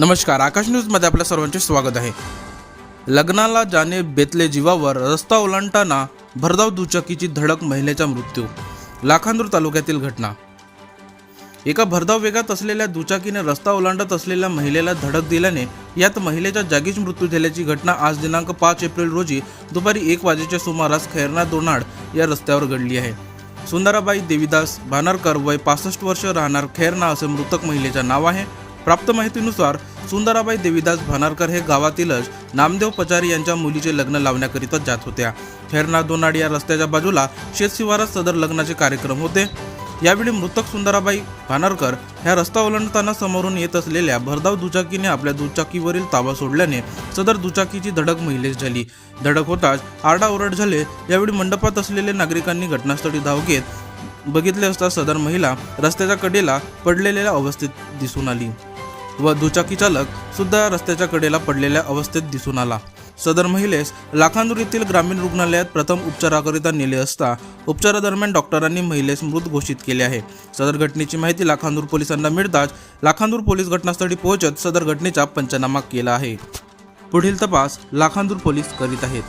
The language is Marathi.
नमस्कार आकाश न्यूजमध्ये आपल्या सर्वांचे स्वागत आहे. लग्नाला जाणे बेतले जीवावर रस्ता ओलांडताना भरधाव दुचाकीची धडक महिलेचा मृत्यू लाखांदूर तालुक्यातील घटना. एका भरधाव वेगात असलेल्या दुचाकीने रस्ता ओलांडत असलेल्या महिलेला धडक दिल्याने यात महिलेच्या जागीच मृत्यू झाल्याची घटना आज दिनांक पाच एप्रिल रोजी दुपारी एक वाजेच्या सुमारास खैरना दोनाड या रस्त्यावर घडली आहे. सुंदराबाई देवीदास भानारकर वय पासष्ट वर्ष राहणार खैरना असे मृतक महिलेचे नाव आहे. प्राप्त माहितीनुसार सुंदराबाई देवीदास भानारकर हे गावातीलच नामदेव पचारी यांच्या मुलीचे लग्न लावण्याकरिता जात होत्या. खैरना दोनाड या रस्त्याच्या बाजूला शेतशिवारात सदर लग्नाचे कार्यक्रम होते. यावेळी मृतक सुंदराबाई भानारकर ह्या रस्ता ओलांडताना समोरून येत असलेल्या भरधाव दुचाकीने आपल्या दुचाकीवरील ताबा सोडल्याने सदर दुचाकीची धडक महिलेस झाली. धडक होताच आरडाओरड झाले. यावेळी मंडपात असलेले नागरिकांनी घटनास्थळी धाव घेत बघितले असता सदर महिला रस्त्याच्या कडेला पडलेल्या अवस्थेत दिसून आली. व दुचाकी चालक सुद्धा रस्त्याच्या कडेला पडलेल्या अवस्थेत दिसून आला. सदर महिलेस लाखांदूर येथील ग्रामीण रुग्णालयात प्रथम उपचाराकरिता नेले असता उपचारादरम्यान डॉक्टरांनी महिलेस मृत घोषित केले आहे. सदर घटनेची माहिती लाखांदूर पोलिसांना मिळताच लाखांदूर पोलीस घटनास्थळी पोहोचत सदर घटनेचा पंचनामा केला आहे. पुढील तपास लाखांदूर पोलीस करीत आहेत.